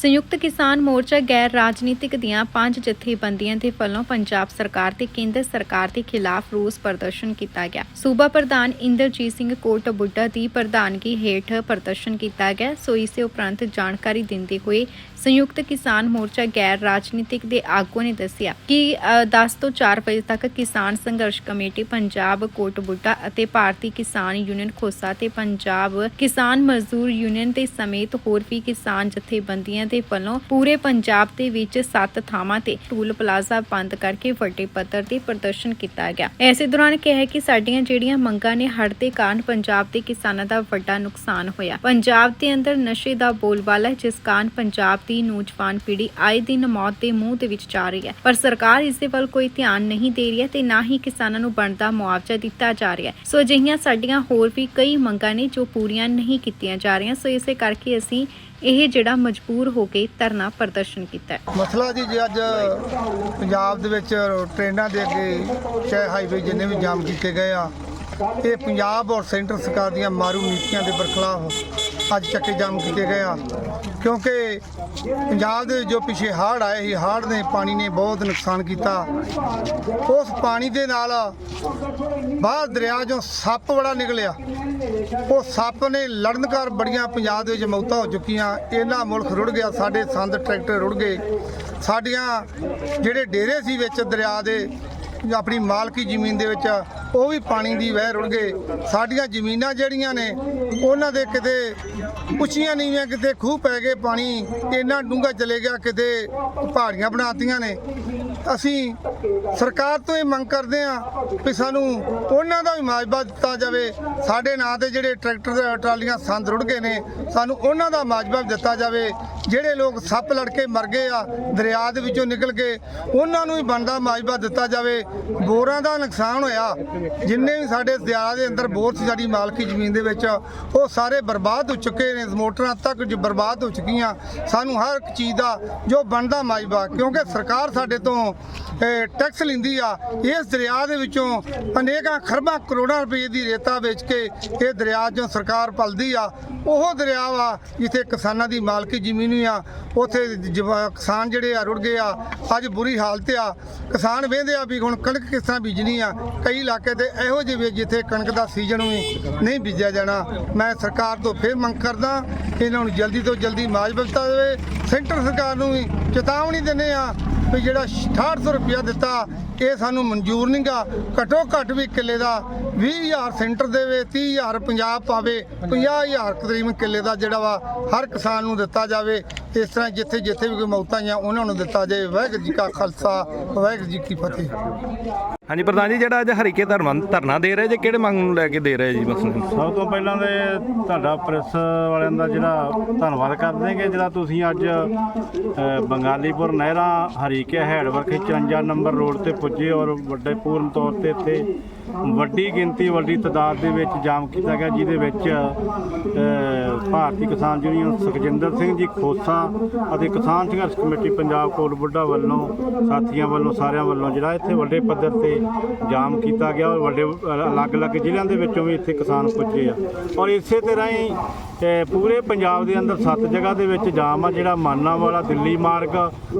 ਸੰਯੁਕਤ ਕਿਸਾਨ ਮੋਰਚਾ ਗੈਰ ਰਾਜਨੀਤਿਕ ਦੀਆਂ ਪੰਜ ਜਥੇਬੰਦੀਆਂ ਦੇ ਵੱਲੋਂ ਪੰਜਾਬ ਸਰਕਾਰ ਤੇ ਕੇਂਦਰ ਸਰਕਾਰ ਦੇ ਖਿਲਾਫ ਰੋਸ ਪ੍ਰਦਰਸ਼ਨ ਕੀਤਾ ਗਿਆ। ਸੂਬਾ ਪ੍ਰਧਾਨ ਇੰਦਰਜੀਤ ਸਿੰਘ ਕੋਟ ਬੁੱਢਾ ਦੀ ਪ੍ਰਧਾਨਗੀ ਹੇਠ ਪ੍ਰਦਰਸ਼ਨ ਕੀਤਾ ਗਿਆ। ਸੋ ਇਸੇ ਉਪਰੰਤ ਜਾਣਕਾਰੀ ਦਿੰਦੇ ਹੋਏ ਸੰਯੁਕਤ ਕਿਸਾਨ ਮੋਰਚਾ ਗੈਰ ਰਾਜਨੀਤਿਕ ਦੇ ਆਗੂ ਨੇ ਦੱਸਿਆ ਕਿ ਅ, 10 ਤੋਂ 4 ਵਜੇ ਤੱਕ ਕਿਸਾਨ ਸੰਘਰਸ਼ ਕਮੇਟੀ ਪੰਜਾਬ ਕੋਟ ਬੁੱਢਾ ਅਤੇ ਭਾਰਤੀ ਕਿਸਾਨ ਯੂਨੀਅਨ ਖੋਸਾ ਤੇ ਪੰਜਾਬ ਕਿਸਾਨ ਮਜ਼ਦੂਰ ਯੂਨੀਅਨ ਦੇ ਸਮੇਤ ਹੋਰ ਵੀ ਕਿਸਾਨ ਜਥੇਬੰਦੀਆਂ ਦੇ ਵੱਲੋਂ ਪੂਰੇ ਪੰਜਾਬ ਦੇ ਵਿੱਚ ਸੱਤ ਥਾਵਾਂ ਤੇ ਟੂਲ ਪਲਾਜ਼ਾ ਬੰਦ ਕਰਕੇ ਵੱਡੇ ਪੱਧਰ ਤੇ ਪ੍ਰਦਰਸ਼ਨ ਕੀਤਾ ਗਿਆ। ਇਸੇ ਦੌਰਾਨ ਕਿਹਾ ਕਿ ਸਾਡੀਆਂ ਜਿਹੜੀਆਂ ਮੰਗਾਂ ਨੇ, ਹੜ੍ਹ ਦੇ ਕਾਰਨ ਪੰਜਾਬ ਦੇ ਕਿਸਾਨਾਂ ਦਾ ਵੱਡਾ ਨੁਕਸਾਨ ਹੋਇਆ। ਪੰਜਾਬ ਦੇ ਅੰਦਰ ਨਸ਼ੇ ਦਾ ਬੋਲਬਾਲਾ ਜਿਸ ਕਾਰਨ ਪੰਜਾਬ ਦੀ ਨੌਜਵਾਨ ਪੀੜ੍ਹੀ ਆਏ ਦਿਨ ਮੌਤ ਦੇ ਮੂੰਹ ਦੇ ਵਿੱਚ ਜਾ ਰਹੀ ਹੈ। ਪਰ ਸਰਕਾਰ ਇਸ ਦੇ ਵੱਲ ਕੋਈ ਧਿਆਨ ਨਹੀਂ ਦੇ ਰਹੀ ਹੈ ਤੇ ਨਾ ਹੀ ਕਿਸਾਨਾਂ ਨੂੰ ਬਣਦਾ ਮੁਆਵਜ਼ਾ ਦਿੱਤਾ ਜਾ ਰਿਹਾ ਹੈ। ਸੋ ਅਜਿਹੀਆਂ ਸਾਡੀਆਂ ਹੋਰ ਵੀ ਕਈ ਮੰਗਾਂ ਨੇ ਜੋ ਪੂਰੀਆਂ ਨਹੀਂ ਕੀਤੀਆਂ ਜਾ ਰਹੀਆਂ। ਸੋ ਇਸੇ ਕਰਕੇ ਅਸੀਂ ਇਹ ਜਿਹੜਾ ਮਜਬੂਰ ਹੋ ਕੇ ਧਰਨਾ ਪ੍ਰਦਰਸ਼ਨ ਕੀਤਾ ਹੈ। ਮਸਲਾ ਜੀ, ਜੇ ਅੱਜ ਪੰਜਾਬ ਦੇ ਵਿੱਚ ਟ੍ਰੇਨਾਂ ਦੇ ਅੱਗੇ ਚਾਹੇ ਹਾਈਵੇ ਜਿੰਨੇ ਵੀ ਜਾਮ ਕੀਤੇ ਗਏ ਆ, ਇਹ ਪੰਜਾਬ ਔਰ ਸੈਂਟਰ ਸਰਕਾਰ ਦੀਆਂ ਮਾਰੂ ਨੀਤੀਆਂ ਦੇ ਬਰਖਲਾਫ ਅੱਜ ਚੱਕੇ ਜਾਮ ਕੀਤੇ ਗਏ ਆ। ਕਿਉਂਕਿ ਪੰਜਾਬ ਦੇ ਜੋ ਪਿਛੇ ਹੜ੍ਹ ਆਏ ਸੀ, ਹੜ੍ਹ ਨੇ ਪਾਣੀ ਨੇ ਬਹੁਤ ਨੁਕਸਾਨ ਕੀਤਾ। ਉਸ ਪਾਣੀ ਦੇ ਨਾਲ ਬਾਹਰ ਦਰਿਆ 'ਚੋਂ ਸੱਪ ਬੜਾ ਨਿਕਲਿਆ। ਉਹ ਸੱਪ ਨੇ ਲੜਨ ਕਰ ਬੜੀਆਂ ਪੰਜਾਬ ਦੇ ਵਿੱਚ ਮੌਤਾਂ ਹੋ ਚੁੱਕੀਆਂ। ਇਹਨਾਂ ਮੁਲਕ ਰੁੜ ਗਿਆ, ਸਾਡੇ ਸੰਦ ਟਰੈਕਟਰ ਰੁੜ ਗਏ। ਸਾਡੀਆਂ ਜਿਹੜੇ ਡੇਰੇ ਸੀ ਵਿੱਚ ਦਰਿਆ ਦੇ, ਆਪਣੀ ਮਾਲਕੀ ਜ਼ਮੀਨ ਦੇ ਵਿੱਚ ਉਹ ਵੀ ਪਾਣੀ ਦੀ ਵਹਿ ਰੁੜ ਗਏ। ਸਾਡੀਆਂ ਜ਼ਮੀਨਾਂ ਜਿਹੜੀਆਂ ਨੇ, ਉਹਨਾਂ ਦੇ ਕਿਤੇ ਉੱਚੀਆਂ ਨੀਵੀਆਂ ਕਿਤੇ ਖੂਹ ਪੈ ਗਏ ਪਾਣੀ, ਇੰਨਾ ਡੂੰਘਾ ਚਲੇ ਗਿਆ, ਕਿਤੇ ਪਹਾੜੀਆਂ ਬਣਾਤੀਆਂ ਨੇ। ਅਸੀਂ ਸਰਕਾਰ ਤੋਂ ਇਹ ਮੰਗ ਕਰਦੇ ਆ ਕਿ ਸਾਨੂੰ ਉਹਨਾਂ ਦਾ ਵੀ ਮਾਜਬਾ ਦਿੱਤਾ ਜਾਵੇ। ਸਾਡੇ ਨਾਂ ਤੇ ਜਿਹੜੇ ਟਰੈਕਟਰ ਟਰਾਲੀਆਂ ਸੰਦ ਰੁੜ ਗਏ ਨੇ, ਸਾਨੂੰ ਉਹਨਾਂ ਦਾ ਮਾਜਬਾ ਦਿੱਤਾ ਜਾਵੇ। ਜਿਹੜੇ ਲੋਕ ਸੱਪ ਲੜ ਕੇ ਮਰ ਗਏ ਆ, ਦਰਿਆ ਦੇ ਵਿੱਚੋਂ ਨਿਕਲ ਕੇ, ਉਹਨਾਂ ਨੂੰ ਵੀ ਬਣਦਾ ਮਾਜਬਾ ਦਿੱਤਾ ਜਾਵੇ। ਬੋਰਾਂ ਦਾ ਨੁਕਸਾਨ ਹੋਇਆ। ਜਿੰਨੇ ਵੀ ਸਾਡੇ ਦਰਿਆ ਦੇ ਅੰਦਰ ਬੋਰ ਸੀ, ਸਾਡੀ ਮਾਲਕੀ ਜ਼ਮੀਨ ਦੇ ਵਿੱਚ, ਉਹ ਸਾਰੇ ਬਰਬਾਦ ਹੋ ਚੁੱਕੇ ਨੇ। ਮੋਟਰਾਂ ਤੱਕ ਜੋ ਬਰਬਾਦ ਹੋ ਚੁੱਕੀਆਂ, ਸਾਨੂੰ ਹਰ ਇੱਕ ਚੀਜ਼ ਦਾ ਜੋ ਬਣਦਾ ਮਾਜਬਾ ਕਿਉਂਕਿ ਸਰਕਾਰ ਸਾਡੇ ਤੋਂ ਟੈਕਸ ਲੈਂਦੀ ਆ। ਇਸ ਦਰਿਆ ਦੇ ਵਿੱਚੋਂ ਅਨੇਕਾਂ ਖਰਬਾਂ ਕਰੋੜਾਂ ਰੁਪਏ ਦੀ ਰੇਤਾ ਵੇਚ ਕੇ ਇਹ ਦਰਿਆ 'ਚੋਂ ਸਰਕਾਰ ਪਲਦੀ ਆ। ਉਹ ਦਰਿਆ ਵਾ ਜਿੱਥੇ ਕਿਸਾਨਾਂ ਦੀ ਮਾਲਕੀ ਜ਼ਮੀਨ ਵੀ ਆ, ਉਥੇ ਕਿਸਾਨ ਜਿਹੜੇ ਆ ਰੁੜ ਗਏ ਆ। ਅੱਜ ਬੁਰੀ ਹਾਲਤ ਆ। ਕਿਸਾਨ ਵੇਂਦੇ ਆ ਵੀ ਹੁਣ ਕਣਕ ਕਿਸ ਤਰ੍ਹਾਂ ਬੀਜਣੀ ਆ। ਕਈ ਇਲਾਕੇ ਤੇ ਇਹੋ ਜਿਹੇ ਵੀ ਜਿੱਥੇ ਕਣਕ ਦਾ ਸੀਜ਼ਨ ਵੀ ਨਹੀਂ ਬੀਜਿਆ ਜਾਣਾ। ਮੈਂ ਸਰਕਾਰ ਤੋਂ ਫਿਰ ਮੰਗ ਕਰਦਾ, ਇਹਨਾਂ ਨੂੰ ਜਲਦੀ ਤੋਂ ਜਲਦੀ ਮਾਜ ਦਿੱਤਾ ਜਾਵੇ। ਸੈਂਟਰ ਸਰਕਾਰ ਨੂੰ ਵੀ ਚੇਤਾਵਨੀ ਦਿੰਦੇ ਆ ਵੀ ਜਿਹੜਾ 6800 ਰੁਪਇਆ ਦਿੱਤਾ ਇਹ ਸਾਨੂੰ ਮਨਜ਼ੂਰ ਨਹੀਂਗਾ ਘਟੋ ਘੱਟ ਵੀ ਕਿੱਲੇ ਦਾ 20000 ਸੈਂਟਰ ਦੇਵੇ 30000 ਪੰਜਾਬ ਪਾਵੇ 50000 ਤਕਰੀਬਨ ਕਿੱਲੇ ਦਾ ਜਿਹੜਾ ਵਾ ਹਰ ਕਿਸਾਨ ਨੂੰ ਦਿੱਤਾ ਜਾਵੇ। ਇਸ ਤਰ੍ਹਾਂ ਜਿੱਥੇ ਜਿੱਥੇ ਵੀ ਕੋਈ ਮੌਤਾਂ ਆਈਆਂ ਉਹਨਾਂ ਨੂੰ ਦਿੱਤਾ ਜਾਵੇ ਵਾਹਿਗੁਰੂ ਜੀ ਕਾ ਖਾਲਸਾ ਵਾਹਿਗੁਰੂ ਜੀ ਕੀ ਫਤਿਹ। ਹਾਂਜੀ ਪ੍ਰਧਾਨ ਜੀ ਜਿਹੜਾ ਅੱਜ ਹਰੀਕੇ ਧਰਨਾ ਧਰਨਾ ਦੇ ਰਹੇ ਜੇ ਕਿਹੜੇ ਮੰਗ ਨੂੰ ਲੈ ਕੇ ਦੇ ਰਹੇ ਜੀ ਮਸਲਾ ਸਭ ਤੋਂ ਪਹਿਲਾਂ ਤੇ ਤੁਹਾਡਾ ਪ੍ਰੈਸ ਵਾਲਿਆਂ ਦਾ ਜਿਹੜਾ ਧੰਨਵਾਦ ਕਰਦੇ ਹਾਂ ਕਿ ਜਿਹੜਾ ਤੁਸੀਂ ਅੱਜ ਬੰਗਾਲੀਪੁਰ ਨਹਿਰਾ ਹਰੀਕੇ ਹੈਡਵਰਕ 54 ਨੰਬਰ ਰੋਡ ਤੇ ਪੁੱਜੇ ਔਰ ਵੱਡੇ ਪੂਰਨ ਤੌਰ ਤੇ ਇੱਥੇ ਵੱਡੀ ਗਿਣਤੀ, ਵੱਡੀ ਤਾਦਾਦ ਦੇ ਵਿੱਚ ਜਾਮ ਕੀਤਾ ਗਿਆ, ਜਿਹਦੇ ਵਿੱਚ ਭਾਰਤੀ ਕਿਸਾਨ ਯੂਨੀਅਨ ਸੁਖਜਿੰਦਰ ਸਿੰਘ ਜੀ ਖੋਸਾ ਅਤੇ ਕਿਸਾਨ ਸੰਘਰਸ਼ ਕਮੇਟੀ ਪੰਜਾਬ ਕੋਲ ਬੁੱਢਾ ਵੱਲੋਂ, ਸਾਥੀਆਂ ਵੱਲੋਂ, ਸਾਰਿਆਂ ਵੱਲੋਂ ਜਿਹੜਾ ਇੱਥੇ ਵੱਡੇ ਪੱਧਰ ਤੇ ਜਾਮ ਕੀਤਾ ਗਿਆ ਔਰ ਵੱਡੇ ਅਲੱਗ-ਅਲੱਗ ਜ਼ਿਲ੍ਹਿਆਂ ਦੇ ਵਿੱਚੋਂ ਵੀ ਇੱਥੇ ਕਿਸਾਨ ਪੁੱਜੇ ਆ। ਔਰ ਇਸੇ ਤਰ੍ਹਾਂ ਹੀ ਅ, ਪੂਰੇ ਪੰਜਾਬ ਦੇ ਅੰਦਰ ਸੱਤ ਜਗ੍ਹਾ ਦੇ ਵਿੱਚ ਜਾਮ ਆ ਜਿਹੜਾ ਮਾਨਾ ਵਾਲਾ ਦਿੱਲੀ ਮਾਰਗ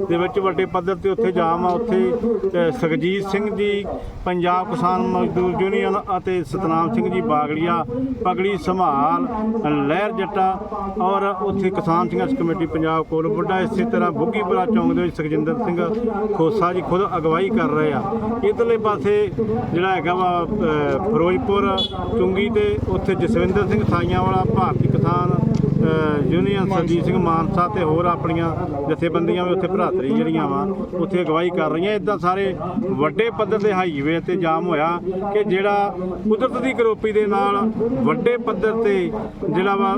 ਦੇ ਵਿੱਚ ਵੱਡੇ ਪੱਧਰ ਤੇ ਉੱਥੇ ਜਾਮ ਆ ਉੱਥੇ ਅ, ਸੁਖਜੀਤ ਸਿੰਘ ਜੀ ਪੰਜਾਬ ਕਿਸਾਨ ਮਜ਼ਦੂਰ ਯੂਨੀਅਨ ਅਤੇ ਸਤਨਾਮ ਸਿੰਘ ਜੀ ਬਾਗੜੀਆ ਪਗੜੀ ਸੰਭਾਲ ਲਹਿਰ ਜੱਟਾ ਔਰ ਉੱਥੇ ਕਿਸਾਨ ਸੰਘਰਸ਼ ਕਮੇਟੀ ਪੰਜਾਬ ਕੋਲ ਬੁੱਢਾ ਇਸੇ ਤਰ੍ਹਾਂ ਬੁੱਗੀਪੁਰਾ ਚੌਂਕ ਦੇ ਵਿੱਚ ਸੁਖਜਿੰਦਰ ਸਿੰਘ ਖੋਸਾ ਜੀ ਖੁਦ ਅਗਵਾਈ ਕਰ ਰਹੇ ਆ। ਇਧਰਲੇ ਪਾਸੇ ਜਿਹੜਾ ਹੈਗਾ ਵਾ ਫਿਰੋਜ਼ਪੁਰ ਚੁੰਗੀ ਤੇ ਉੱਥੇ ਜਸਵਿੰਦਰ ਸਿੰਘ ਸਾਈਆਂ ਵਾਲਾ ਭਾਰਤੀ ਕਿਸਾਨ ನಾನು ਯੂਨੀਅਨ ਸਰਜੀਤ ਸਿੰਘ ਮਾਨਸਾ ਤੇ ਹੋਰ ਆਪਣੀਆਂ ਜਥੇਬੰਦੀਆਂ ਵੀ ਉੱਥੇ ਭਰਾਤਰੀ ਜਿਹੜੀਆਂ ਵਾ ਉੱਥੇ ਅਗਵਾਈ ਕਰ ਰਹੀਆਂ। ਇਦਾਂ ਸਾਰੇ ਵੱਡੇ ਪੱਧਰ ਦੇ ਹਾਈਵੇ ਤੇ ਜਾਮ ਹੋਇਆ ਕਿ ਜਿਹੜਾ ਕੁਦਰਤ ਦੀ ਕਰੋਪੀ ਦੇ ਨਾਲ ਵੱਡੇ ਪੱਧਰ ਤੇ ਜਿਹੜਾ ਵਾ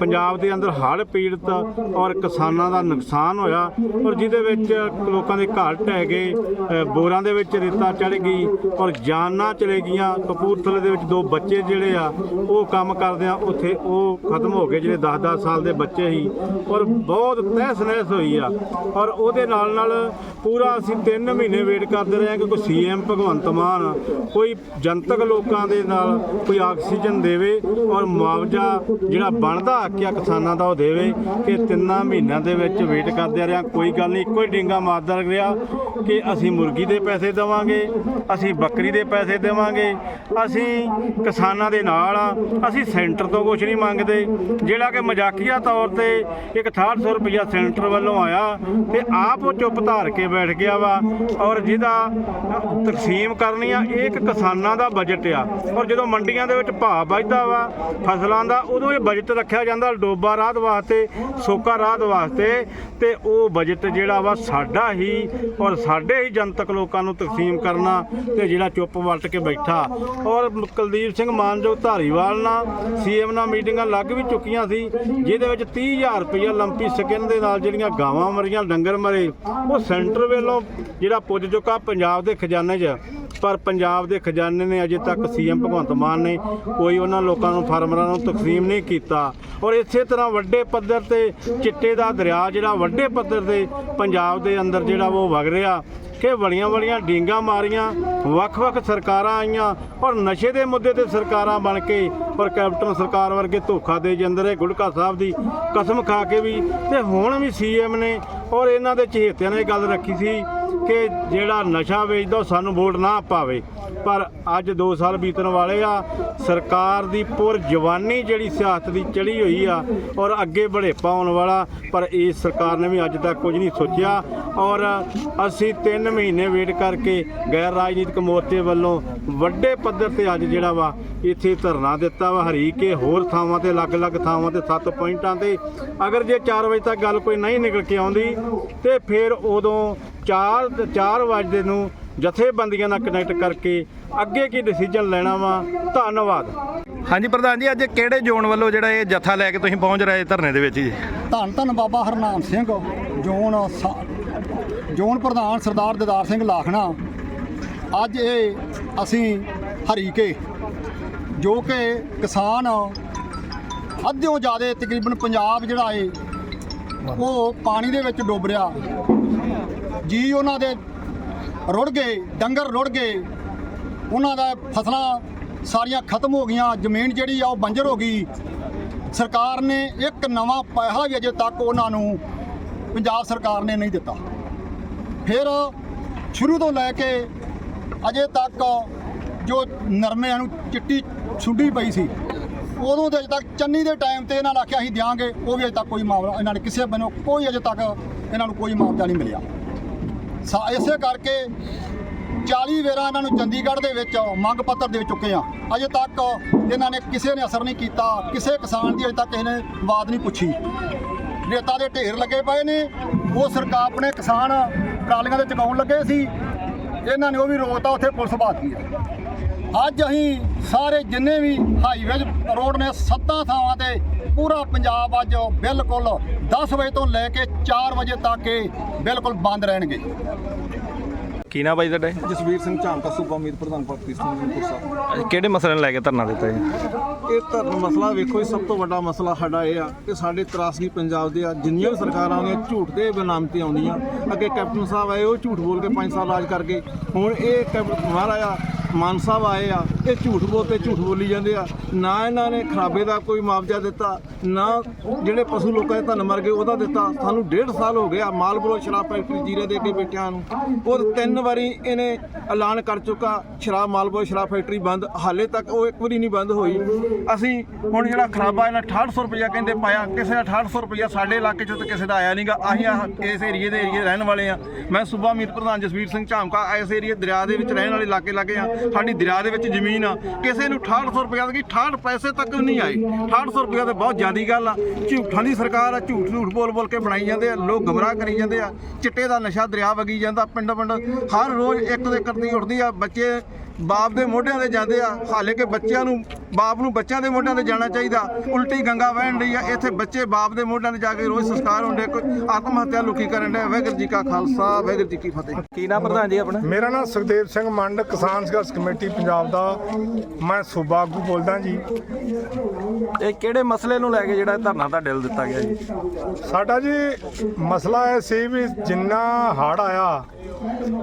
ਪੰਜਾਬ ਦੇ ਅੰਦਰ ਹੜ੍ਹ ਪੀੜਤ ਔਰ ਕਿਸਾਨਾਂ ਦਾ ਨੁਕਸਾਨ ਹੋਇਆ ਔਰ ਜਿਹਦੇ ਵਿੱਚ ਲੋਕਾਂ ਦੇ ਘਰ ਢਹਿ ਗਏ ਬੋਰਾਂ ਦੇ ਵਿੱਚ ਰੇਤਾ ਚੜ ਗਈ ਔਰ ਜਾਨਾਂ ਚਲੇ ਗਈਆਂ। ਕਪੂਰਥਲੇ ਦੇ ਵਿੱਚ ਦੋ ਬੱਚੇ ਜਿਹੜੇ ਆ ਉਹ ਕੰਮ ਕਰਦੇ ਆ ਉੱਥੇ ਉਹ ਖਤਮ ਹੋ ਗਏ, ਜਿਹੜੇ 10-10 ਸਾਲ ਦੇ ਬੱਚੇ ਸੀ, ਔਰ ਬਹੁਤ ਤਹਿਸ ਨਹਿਸ ਹੋਈ ਆ। ਔਰ ਉਹਦੇ ਨਾਲ ਨਾਲ ਪੂਰਾ ਅਸੀਂ 3 ਮਹੀਨੇ ਵੇਟ ਕਰਦੇ ਰਹੇ ਹਾਂ ਕਿ ਕੋਈ ਸੀਐਮ ਭਗਵੰਤ ਮਾਨ, ਕੋਈ ਜਨਤਕ ਲੋਕਾਂ ਦੇ ਨਾਲ ਕੋਈ ਆਕਸੀਜਨ ਦੇਵੇ ਔਰ ਮੁਆਵਜ਼ਾ ਜਿਹੜਾ ਬਣਦਾ ਹੱਕ ਕਿਸਾਨਾਂ ਦਾ ਉਹ ਦੇਵੇ ਕਿ ਤਿੰਨਾਂ ਮਹੀਨਿਆਂ ਦੇ ਵਿੱਚ ਵੇਟ ਕਰਦੇ ਰਿਹਾ ਕੋਈ ਗੱਲ ਨਹੀਂ, ਇੱਕੋ ਹੀ ਡਿੰਗਾ ਮਾਰਦਾ ਰਿਹਾ ਕਿ ਅਸੀਂ ਮੁਰਗੀ ਦੇ ਪੈਸੇ ਦੇਵਾਂਗੇ, ਅਸੀਂ ਬੱਕਰੀ ਦੇ ਪੈਸੇ ਦੇਵਾਂਗੇ, ਅਸੀਂ ਕਿਸਾਨਾਂ ਦੇ ਨਾਲ ਆ, ਅਸੀਂ ਸੈਂਟਰ ਤੋਂ ਕੁਝ ਨਹੀਂ ਮੰਗਦੇ। ਜਿਹੜਾ ਕਿ ਮਜ਼ਾਕੀਆ ਤੌਰ ਤੇ ਇੱਕ 6800 ਰੁਪਇਆ ਸੈਂਟਰ ਵੱਲੋਂ ਆਇਆ ਤੇ ਆਪ ਉਹ ਚੁੱਪ ਧਾਰ ਕੇ ਬੈਠ ਗਿਆ ਵਾ ਔਰ ਜਿਹਦਾ ਤਕਸੀਮ ਕਰਨੀ ਆ, ਇਹ ਇੱਕ ਕਿਸਾਨਾਂ ਦਾ ਬਜਟ ਆ। ਔਰ ਜਦੋਂ ਮੰਡੀਆਂ ਦੇ ਵਿੱਚ ਭਾਅ ਵੱਜਦਾ ਵਾ, ਫਸਲਾਂ ਦਾ, ਉਦੋਂ ਇਹ ਬਜਟ ਰੱਖਿਆ ਜਾਂਦਾ ਡੋਬਾ ਰਾਹਤ ਵਾਸਤੇ, ਸੋਕਾ ਰਾਹਤ ਵਾਸਤੇ ਤੇ ਉਹ ਬਜਟ ਜਿਹੜਾ ਵਾ ਸਾਡਾ ਹੀ ਔਰ ਸਾਡੇ ਹੀ ਜਨਤਕ ਲੋਕਾਂ ਨੂੰ ਤਕਸੀਮ ਕਰਨਾ ਤੇ ਜਿਹੜਾ ਚੁੱਪ ਵਲਟ ਕੇ ਬੈਠਾ। ਔਰ ਕੁਲਦੀਪ ਸਿੰਘ ਮਾਨਯੋਗ ਧਾਰੀਵਾਲ ਨਾਲ ਸੀਐਮ ਨਾਲ ਮੀਟਿੰਗਾਂ ਲੱਗ ਵੀ ਚੁੱਕੀਆਂ ਸੀ, ਜਿਹਦੇ ਵਿੱਚ 30000 ਰੁਪਇਆ ਲੰਪੀ ਸਕਿਨ ਦੇ ਨਾਲ ਜਿਹੜੀਆਂ ਗਾਵਾਂ ਮਰੀਆਂ, ਡੰਗਰ ਮਰੇ। ਉਹ ਸੈਂਟਰ ਵੱਲੋਂ ਜਿਹੜਾ ਪੁੱਜ ਚੁੱਕਾ ਪੰਜਾਬ ਦੇ ਖਜ਼ਾਨੇ 'ਚ, ਪਰ ਪੰਜਾਬ ਦੇ ਖਜ਼ਾਨੇ ਨੇ ਅਜੇ ਤੱਕ ਸੀਐਮ ਭਗਵੰਤ ਮਾਨ ਨੇ ਕੋਈ ਉਹਨਾਂ ਲੋਕਾਂ ਨੂੰ, ਫਾਰਮਰਾਂ ਨੂੰ ਤਕਸੀਮ ਨਹੀਂ ਕੀਤਾ। ਔਰ ਇਸੇ ਤਰ੍ਹਾਂ ਵੱਡੇ ਪੱਧਰ ਤੇ ਚਿੱਟੇ ਦਾ ਦਰਿਆ, ਜਿਹੜਾ ਵੱਡੇ ਪੱਧਰ ਤੇ ਪੰਜਾਬ ਦੇ ਅੰਦਰ ਜਿਹੜਾ ਉਹ ਵਗ ਰਿਹਾ ਕਿ ਬੜੀਆਂ ਬੜੀਆਂ ਡੀਂਗਾ ਮਾਰੀਆਂ ਵੱਖ-ਵੱਖ ਸਰਕਾਰਾਂ ਆਈਆਂ ਔਰ ਨਸ਼ੇ ਦੇ ਮੁੱਦੇ ਤੇ ਸਰਕਾਰਾਂ ਬਣ ਕੇ ਔਰ ਕੈਪਟਨ ਸਰਕਾਰ ਵਰਗੇ ਧੋਖਾ ਦੇ ਜਾਂਦੇ ਰਹੇ ਗੁੜਕਾ ਸਾਹਿਬ ਦੀ ਕਸਮ ਖਾ ਕੇ ਵੀ। ਤੇ ਹੁਣ ਵੀ ਸੀਐਮ ਨੇ ਔਰ ਇਹਨਾਂ ਦੇ ਚਹੇਤਿਆਂ ਨੇ ਗੱਲ ਰੱਖੀ ਸੀ ਕਿ ਜਿਹੜਾ ਨਸ਼ਾ ਵੇਚਦਾ ਉਹ ਸਾਨੂੰ ਵੋਟ ਨਾ ਪਾਵੇ। ਪਰ ਅੱਜ 2 ਸਾਲ ਬੀਤਣ ਵਾਲੇ ਆ। ਸਰਕਾਰ ਦੀ ਪੁਰ ਜਵਾਨੀ ਜਿਹੜੀ ਸਿਆਸਤ ਦੀ ਚੜੀ ਹੋਈ ਆ ਔਰ ਅੱਗੇ ਬੜੇਪਾ ਆਉਣ ਵਾਲਾ, ਪਰ ਇਸ ਸਰਕਾਰ ਨੇ ਵੀ ਅੱਜ ਤੱਕ ਕੁਝ ਨਹੀਂ ਸੋਚਿਆ। ਔਰ ਅਸੀਂ 3 ਮਹੀਨੇ ਵੇਟ ਕਰਕੇ ਗੈਰ ਰਾਜਨੀਤਿਕ ਮੋਰਚੇ ਵੱਲੋਂ ਵੱਡੇ ਪੱਧਰ ਤੇ ਅੱਜ ਜਿਹੜਾ ਵਾ, ਇੱਥੇ ਧਰਨਾ ਦਿੱਤਾ ਵਾ, ਹਰੀਕੇ ਹੋਰ ਥਾਵਾਂ ਤੇ, ਅਲੱਗ-ਅਲੱਗ ਥਾਵਾਂ ਤੇ 7 ਪੁਆਇੰਟਾਂ ਤੇ। ਅਗਰ ਜੇ 4 ਵਜੇ ਤੱਕ ਗੱਲ ਕੋਈ ਨਹੀਂ ਨਿਕਲ ਕੇ ਆਉਂਦੀ, ਤੇ ਫਿਰ ਉਦੋਂ 4 4 ਵਜੇ ਨੂੰ ਜਥੇਬੰਦੀਆਂ ਨਾਲ ਕਨੈਕਟ ਕਰਕੇ ਅੱਗੇ ਕੀ ਡਿਸੀਜਨ ਲੈਣਾ ਵਾ ਧੰਨਵਾਦ। ਹਾਂਜੀ ਪ੍ਰਧਾਨ ਜੀ ਅੱਜ ਕਿਹੜੇ ਜ਼ੋਨ ਵੱਲੋਂ ਜਿਹੜਾ ਇਹ ਜਥਾ ਲੈ ਕੇ ਤੁਸੀਂ ਪਹੁੰਚ ਰਹੇ ਧਰਨੇ ਦੇ ਵਿੱਚ ਜੀ? ਧੰਨ ਧੰਨ ਬਾਬਾ ਹਰਨਾਮ ਸਿੰਘ ਜੋਨ ਜੋਨ ਪ੍ਰਧਾਨ ਸਰਦਾਰ ਦਿਦਾਰ ਸਿੰਘ ਲਾਖਣਾ। ਅੱਜ ਇਹ ਅਸੀਂ ਹਰੀਕੇ ਜੋ ਕਿ ਕਿਸਾਨ ਅੱਧਿਓਂ ਜ਼ਿਆਦੇ ਤਕਰੀਬਨ ਪੰਜਾਬ ਜਿਹੜਾ ਏ ਉਹ ਪਾਣੀ ਦੇ ਵਿੱਚ ਡੁੱਬ ਰਿਹਾ। ਜੀ ਉਹਨਾਂ ਦੇ ਰੁੜ ਗਏ, ਡੰਗਰ ਰੁੜ ਗਏ। ਉਹਨਾਂ ਦਾ ਫਸਲਾਂ ਸਾਰੀਆਂ ਖਤਮ ਹੋ ਗਈਆਂ, ਜ਼ਮੀਨ ਜਿਹੜੀ ਆ ਉਹ ਬੰਜਰ ਹੋ ਗਈ। ਸਰਕਾਰ ਨੇ ਇੱਕ ਨਵਾਂ ਪੈਸਾ ਵੀ ਅਜੇ ਤੱਕ ਉਹਨਾਂ ਨੂੰ ਪੰਜਾਬ ਸਰਕਾਰ ਨੇ ਨਹੀਂ ਦਿੱਤਾ। ਫਿਰ ਸ਼ੁਰੂ ਤੋਂ ਲੈ ਕੇ ਅਜੇ ਤੱਕ ਜੋ ਨਰਮਿਆਂ ਨੂੰ ਚਿੱਟੀ ਸੁੰਡੀ ਪਈ ਸੀ, ਉਦੋਂ ਦੇ ਅਜੇ ਤੱਕ ਚੰਨੀ ਦੇ ਟਾਈਮ ਤੇ ਇਹਨਾਂ ਨੇ ਆਖਿਆ ਅਸੀਂ ਦਿਆਂਗੇ, ਉਹ ਵੀ ਅਜੇ ਤੱਕ ਕੋਈ ਮਾਮਲਾ, ਇਹਨਾਂ ਨੇ ਕਿਸੇ ਬੰਨੋਂ ਕੋਈ ਅਜੇ ਤੱਕ ਇਹਨਾਂ ਨੂੰ ਕੋਈ ਮੁਆਵਜ਼ਾ ਨਹੀਂ ਮਿਲਿਆ। ਇਸੇ ਕਰਕੇ 40 ਵੇਰਾ ਇਹਨਾਂ ਨੂੰ ਚੰਡੀਗੜ੍ਹ ਦੇ ਵਿੱਚ ਮੰਗ ਪੱਤਰ ਦੇ ਚੁੱਕੇ ਆ ਅਜੇ ਤੱਕ ਇਹਨਾਂ ਨੇ ਕਿਸੇ ਨੇ ਅਸਰ ਨਹੀਂ ਕੀਤਾ, ਕਿਸੇ ਕਿਸਾਨ ਦੀ ਅਜੇ ਤੱਕ ਕਿਸੇ ਨੇ ਬਾਤ ਨਹੀਂ ਪੁੱਛੀ। ਰੇਤਾ ਦੇ ਢੇਰ ਲੱਗੇ ਪਏ ਨੇ, ਉਹ ਸਰਕਾਰ ਆਪਣੇ ਕਿਸਾਨ ਟਰਾਲੀਆਂ ਦੇ ਚਕਾਉਣ ਲੱਗੇ ਸੀ। ਇਹਨਾਂ ਨੇ ਉਹ ਵੀ ਰੋਕਤਾ, ਉੱਥੇ ਪੁਲਿਸ ਬਾਤੀ ਆ ਅੱਜ ਅਸੀਂ ਸਾਰੇ ਜਿੰਨੇ ਵੀ ਹਾਈਵੇ ਰੋਡ ਨੇ, ਸੱਤਾਂ ਥਾਵਾਂ ਤੇ ਪੂਰਾ ਪੰਜਾਬ ਅੱਜ ਬਿਲਕੁਲ 10 ਵਜੇ ਤੋਂ ਲੈ ਕੇ 4 ਵਜੇ ਤੱਕ ਇਹ ਬਿਲਕੁਲ ਬੰਦ ਰਹਿਣਗੇ। ਕੀ ਨਾ ਬਾਈ ਤੁਹਾਡੇ? ਜਸਵੀਰ ਸਿੰਘ ਝਾਂਕਾ ਸੂਬਾ ਉਮੀਦ ਪ੍ਰਧਾਨ ਪਾਰਟੀ ਸੰਗਰੂਰ ਸਾਹਿਬ। ਕਿਹੜੇ ਮਸਲੇ ਨੂੰ ਲੈ ਕੇ ਧਰਨਾ ਦਿੱਤਾ ਜੀ? ਇਹ ਧਰਨ ਮਸਲਾ ਵੇਖੋ ਇਹ ਸਭ ਤੋਂ ਵੱਡਾ ਮਸਲਾ ਸਾਡਾ ਇਹ ਆ ਕਿ ਸਾਡੇ ਤਰਾਸਦੀ ਪੰਜਾਬ ਦੇ ਆ ਜਿੰਨੀਆਂ ਵੀ ਸਰਕਾਰਾਂ ਆਉਂਦੀਆਂ ਝੂਠ ਦੇ ਬਨਾਮ ਤੇ ਆਉਂਦੀਆਂ। ਅੱਗੇ ਕੈਪਟਨ ਸਾਹਿਬ ਆਏ ਉਹ ਝੂਠ ਬੋਲ ਕੇ 5 ਸਾਲ ਰਾਜ ਕਰਕੇ ਹੁਣ ਇਹ ਕੈਪਟਨ ਮਹਾਰਾਜ ਮਾਨ ਸਾਹਿਬ ਆਏ ਆ, ਇਹ ਝੂਠ ਬੋਲ ਤੇ ਝੂਠ ਬੋਲੀ ਜਾਂਦੇ ਆ। ਨਾ ਇਹਨਾਂ ਨੇ ਖਰਾਬੇ ਦਾ ਕੋਈ ਮੁਆਵਜ਼ਾ ਦਿੱਤਾ ਨਾ ਜਿਹੜੇ ਪਸ਼ੂ ਲੋਕਾਂ ਦੇ ਧਨ ਮਰ ਗਏ, ਉਹਦਾ ਦਿੱਤਾ। ਸਾਨੂੰ ਡੇਢ ਸਾਲ ਹੋ ਗਿਆ ਮਾਲਬਰੋ ਸ਼ਰਾਬ ਫੈਕਟਰੀ ਜੀਰੇ ਦੇ ਕੇ ਬੈਠਿਆਂ ਨੂੰ। ਉਹ ਤਿੰਨ ਵਾਰੀ ਇਹਨੇ ਐਲਾਨ ਕਰ ਚੁੱਕਾ, ਸ਼ਰਾਬ ਮਾਲਬਰੋ ਸ਼ਰਾਬ ਫੈਕਟਰੀ ਬੰਦ। ਹਾਲੇ ਤੱਕ ਉਹ ਇੱਕ ਵਾਰੀ ਨਹੀਂ ਬੰਦ ਹੋਈ। ਅਸੀਂ ਹੁਣ ਜਿਹੜਾ ਖਰਾਬਾ ਇਹਨਾਂ 6800 ਰੁਪਇਆ ਕਹਿੰਦੇ ਪਾਇਆ, ਕਿਸੇ ਦਾ 6800 ਰੁਪਇਆ ਸਾਡੇ ਇਲਾਕੇ ਚੋਂ ਤਾਂ ਕਿਸੇ ਦਾ ਆਇਆ ਨਹੀਂਗਾ। ਅਸੀਂ ਆਹ ਇਸ ਏਰੀਏ ਦੇ ਏਰੀਏ ਰਹਿਣ ਵਾਲੇ ਆ ਮੈਂ ਸੂਬਾ ਮੀਤ ਪ੍ਰਧਾਨ ਜਸਵੀਰ ਸਿੰਘ ਝਾਮਕਾ, ਇਸ ਏਰੀਏ ਦਰਿਆ ਦੇ ਵਿੱਚ ਰਹਿਣ ਵਾਲੇ ਇਲਾਕੇ ਲੱਗੇ ਆ ਸਾਡੀ ਦਰਿਆ ਦੇ ਵਿੱਚ ਜ਼ਮੀਨ ਆ। ਕਿਸੇ ਨੂੰ 6800 ਰੁਪਇਆ ਦੀ 68 ਪੈਸੇ ਤੱਕ ਨਹੀਂ ਆਏ। 6800 ਰੁਪਇਆ ਤੇ ਬਹੁਤ ਜ਼ਿਆਦੀ ਗੱਲ ਆ। ਝੂਠਾਂ ਦੀ ਸਰਕਾਰ ਆ, ਝੂਠ ਝੂਠ ਬੋਲ ਬੋਲ ਕੇ ਬਣਾਈ ਜਾਂਦੇ ਆ, ਲੋਕ ਗਮਰਾਹ ਕਰੀ ਜਾਂਦੇ ਆ। ਚਿੱਟੇ ਦਾ ਨਸ਼ਾ ਦਰਿਆ ਵਗੀ ਜਾਂਦਾ, ਪਿੰਡ ਪਿੰਡ। ਹਰ ਰੋਜ਼ ਇੱਕ ਦੇ ਕਰਦੀ ਉੱਠਦੀ ਆ, ਬੱਚੇ ਬਾਪ ਦੇ ਮੋਢਿਆਂ ਤੇ ਜਾਂਦੇ ਆ, ਹਾਲੇ ਕਿ ਬੱਚਿਆਂ ਨੂੰ ਬਾਪ ਨੂੰ ਬੱਚਿਆਂ ਦੇ ਮੋਢਿਆਂ ਤੇ ਜਾਣਾ ਚਾਹੀਦਾ। ਉਲਟੀ ਗੰਗਾ ਵਹਿਣ ਰਹੀ ਆ। ਇੱਥੇ ਬੱਚੇ ਬਾਪ ਦੇ ਮੋਢਿਆਂ ਤੇ ਜਾ ਕੇ ਰੋਜ਼ ਸੰਸਕਾਰ ਹੁੰਦੇ ਕੋਈ ਆਤਮ ਹੱਤਿਆ ਲੋਕੀ ਕਰਨ ਦੇ ਵਾਹਿਗੁਰੂ ਜੀ ਕਾ ਖਾਲਸਾ ਵਾਹਿਗੁਰੂ ਜੀ ਕੀ ਫਤਿਹ। ਕੀ ਨਾਮ ਪ੍ਰਧਾਨ ਜੀ ਆਪਣਾ? ਮੇਰਾ ਨਾਮ ਸੁਖਦੇਵ ਸਿੰਘ ਮੰਡ ਕਿਸਾਨ ਸੰਘਰਸ਼ ਕਮੇਟੀ ਪੰਜਾਬ ਦਾ। ਮੈਂ ਸੂਬਾ ਆਗੂ ਬੋਲਦਾ ਜੀ। ਇਹ ਕਿਹੜੇ ਮਸਲੇ ਨੂੰ ਲੈ ਕੇ ਜਿਹੜਾ ਧਰਨਾ ਤੁਹਾਡੇ ਵੱਲ ਦਿੱਤਾ ਗਿਆ ਜੀ? ਸਾਡਾ ਜੀ ਮਸਲਾ ਇਹ ਸੀ ਵੀ ਜਿੰਨਾ ਹੜ ਆਇਆ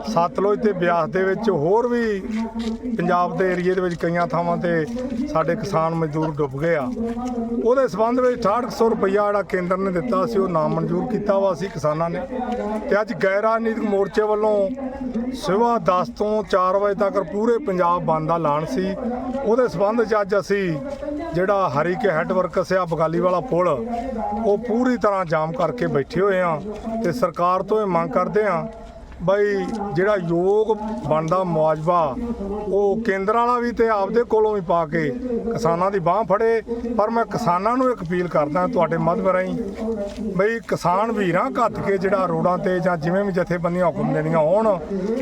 ਸਤਲੁਜ ਤੇ ਬਿਆਸ ਦੇ ਵਿੱਚ ਹੋਰ ਵੀ ਪੰਜਾਬ ਦੇ ਏਰੀਏ ਦੇ ਵਿੱਚ ਕਈਆਂ ਥਾਵਾਂ ਤੇ ਸਾਡੇ ਕਿਸਾਨ ਮਜ਼ਦੂਰ ਡੁੱਬ ਗਏ ਆ। ਉਹਦੇ ਸਬੰਧ ਵਿੱਚ 6800 ਰੁਪਈਆ ਜਿਹੜਾ ਕੇਂਦਰ ਨੇ ਦਿੱਤਾ ਸੀ, ਉਹ ਨਾ ਮਨਜ਼ੂਰ ਕੀਤਾ ਵਾ ਸੀ ਕਿਸਾਨਾਂ ਨੇ। ਤੇ ਅੱਜ ਗੈਰ ਰਾਜਨੀਤਿਕ ਮੋਰਚੇ ਵੱਲੋਂ ਸਵੇਰ 10 ਤੋਂ 4 ਵਜੇ ਤੱਕ ਪੂਰੇ ਪੰਜਾਬ ਬੰਦ ਦਾ ਐਲਾਨ ਸੀ। ਉਹਦੇ ਸਬੰਧ 'ਚ ਅੱਜ ਅਸੀਂ ਜਿਹੜਾ ਹਰੀਕੇ ਹੈੱਡ ਵਰਕਸ ਆ ਬਗਾਲੀ ਵਾਲਾ ਪੁਲ, ਉਹ ਪੂਰੀ ਤਰ੍ਹਾਂ ਜਾਮ ਕਰਕੇ ਬੈਠੇ ਹੋਏ ਆ। ਤੇ ਸਰਕਾਰ ਤੋਂ ਇਹ ਮੰਗ ਕਰਦੇ ਆ ਬਈ ਜਿਹੜਾ ਯੋਗ ਬਣਦਾ ਮੁਆਵਜ਼ਾ, ਉਹ ਕੇਂਦਰ ਵਾਲਾ ਵੀ ਤੇ ਆਪਦੇ ਕੋਲੋਂ ਵੀ ਪਾ ਕੇ ਕਿਸਾਨਾਂ ਦੀ ਬਾਹ ਫੜੇ। ਪਰ ਮੈਂ ਕਿਸਾਨਾਂ ਨੂੰ ਇੱਕ ਅਪੀਲ ਕਰਦਾ ਤੁਹਾਡੇ ਮਾਧਿਅਮ ਰਾਹੀਂ ਬਈ ਕਿਸਾਨ ਵੀਰਾਂ ਘੱਟ ਕੇ ਜਿਹੜਾ ਰੋਡਾਂ ਤੇ ਜਾਂ ਜਿਵੇਂ ਵੀ ਜਥੇਬੰਦੀਆਂ ਹੁਕਮ ਦੇਣੀਆਂ ਹੋਣ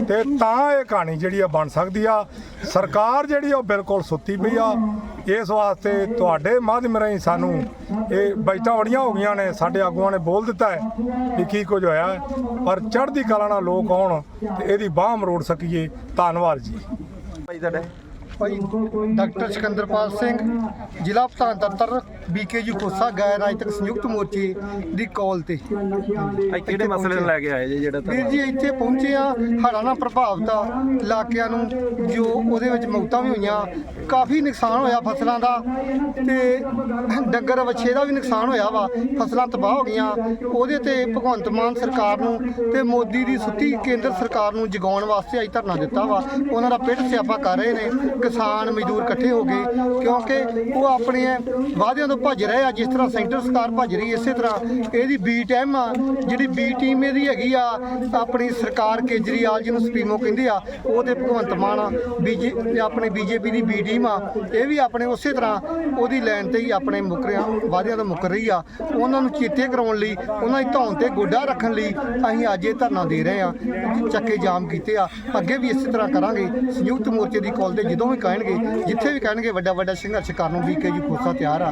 ਤੇ ਤਾਂ ਇਹ ਕਹਾਣੀ ਜਿਹੜੀ ਆ ਬਣ ਸਕਦੀ ਆ। ਸਰਕਾਰ ਜਿਹੜੀ ਆ ਉਹ ਬਿਲਕੁਲ ਸੁੱਤੀ ਪਈ ਆ। ਇਸ ਵਾਸਤੇ ਤੁਹਾਡੇ ਮਾਧਿਅਮ ਰਾਹੀਂ ਸਾਨੂੰ ਇਹ ਬੈਠਾਂ ਬੜੀਆਂ ਹੋ ਗਈਆਂ ਨੇ, ਸਾਡੇ ਆਗੂਆਂ ਨੇ ਬੋਲ ਦਿੱਤਾ ਹੈ ਵੀ ਕੀ ਕੁਝ ਹੋਇਆ ਪਰ ਚੜ੍ਹਦੀ ਕਲਾ ਨਾਲ ਲੋਕ ਆਉਣ ਤੇ ਇਹਦੀ ਬਾਹ ਮਰੋੜ ਸਕੀਏ। ਧੰਨਵਾਦ ਜੀ। ਭਾਈ ਤੁਹਾਡਾ। ਭਾਈ ਡਾਕਟਰ ਸਿਕੰਦਰਪਾਲ ਸਿੰਘ, ਜ਼ਿਲ੍ਹਾ ਪ੍ਰਧਾਨ ਦਫ਼ਤਰ ਬੀਕੇਯੂ ਕੋਸਾ ਗੈਰ ਰਾਜਤਕ ਸੰਯੁਕਤ ਮੋਰਚੇ ਦੀ ਕਾਲ ਤੇ। ਇਹ ਕਿਹੜੇ ਮਸਲੇ ਨੂੰ ਲੈ ਕੇ ਆਏ ਜੀ ਜਿਹੜਾ ਵੀਰ ਜੀ ਇੱਥੇ ਪਹੁੰਚੇ ਆ ਹੜ੍ਹਾਂ ਨਾਲ ਪ੍ਰਭਾਵਿਤ ਇਲਾਕਿਆਂ ਨੂੰ ਜੋ ਉਹਦੇ ਵਿੱਚ ਮੌਤਾਂ ਵੀ ਹੋਈਆਂ। ਕਾਫੀ ਨੁਕਸਾਨ ਹੋਇਆ ਫਸਲਾਂ ਦਾ ਤੇ ਡੰਗਰ ਵੱਛੇ ਦਾ ਵੀ ਨੁਕਸਾਨ ਹੋਇਆ ਵਾ। ਫਸਲਾਂ ਤਬਾਹ ਹੋ ਗਈਆਂ। ਉਹਦੇ ਤੇ ਭਗਵੰਤ ਮਾਨ ਸਰਕਾਰ ਨੂੰ ਤੇ ਮੋਦੀ ਦੀ ਸੁੱਤੀ ਕੇਂਦਰ ਸਰਕਾਰ ਨੂੰ ਜਗਾਉਣ ਵਾਸਤੇ ਅੱਜ ਧਰਨਾ ਦਿੱਤਾ ਵਾ। ਉਹਨਾਂ ਦਾ ਪਿੱਠ ਸਿਆਪਾ ਕਰ ਰਹੇ ਨੇ। ਕਿਸਾਨ ਮਜ਼ਦੂਰ ਇਕੱਠੇ ਹੋ ਗਏ ਕਿਉਂਕਿ ਉਹ ਆਪਣੇ ਵਾਅਦਿਆਂ ਤੋਂ ਭੱਜ ਰਹੇ ਆ, ਜਿਸ ਤਰ੍ਹਾਂ ਸੈਂਟਰ ਸਰਕਾਰ ਭੱਜ ਰਹੀ ਇਸੇ ਤਰ੍ਹਾਂ। ਇਹਦੀ ਬੀ ਟੀਮ ਆ, ਜਿਹੜੀ ਬੀ ਟੀਮ ਇਹਦੀ ਹੈਗੀ ਆ, ਆਪਣੀ ਸਰਕਾਰ ਕੇਜਰੀਵਾਲ ਜਿਹਨੂੰ ਸੁਪਰੀਮੋ ਕਹਿੰਦੇ ਆ ਉਹਦੇ ਭਗਵੰਤ ਮਾਨ ਆ, ਬੀਜੇ, ਆਪਣੇ ਬੀਜੇਪੀ ਦੀ ਬੀ ਟੀਮ ਆ, ਇਹ ਵੀ ਆਪਣੇ ਉਸੇ ਤਰ੍ਹਾਂ ਉਹਦੀ ਲਾਈਨ ਤੇ ਹੀ ਆਪਣੇ ਮੁੱਕਰਿਆ ਵਾਅਦਿਆਂ ਤੋਂ ਮੁੱਕਰ ਰਹੀ ਆ। ਉਹਨਾਂ ਨੂੰ ਚੇਤੇ ਕਰਾਉਣ ਲਈ, ਉਹਨਾਂ ਦੀ ਧੌਣ ਤੇ ਗੋਡਾ ਰੱਖਣ ਲਈ ਅਸੀਂ ਅੱਜ ਇਹ ਧਰਨਾ ਦੇ ਰਹੇ ਆ, ਚੱਕੇ ਜਾਮ ਕੀਤੇ ਆ। ਅੱਗੇ ਵੀ ਇਸੇ ਤਰ੍ਹਾਂ ਕਰਾਂਗੇ, ਸੰਯੁਕਤ ਮੋਰਚੇ ਦੀ ਕਾਲ ਤੇ ਜਦੋਂ ਵੀ ਕਹਿਣਗੇ, ਜਿੱਥੇ ਵੀ ਕਹਿਣਗੇ ਵੱਡਾ ਵੱਡਾ ਸੰਘਰਸ਼ ਕਰਨ ਨੂੰ ਵੀ ਕੇ ਜੀ ਖੋਸਾ ਤਿਆਰ ਆ।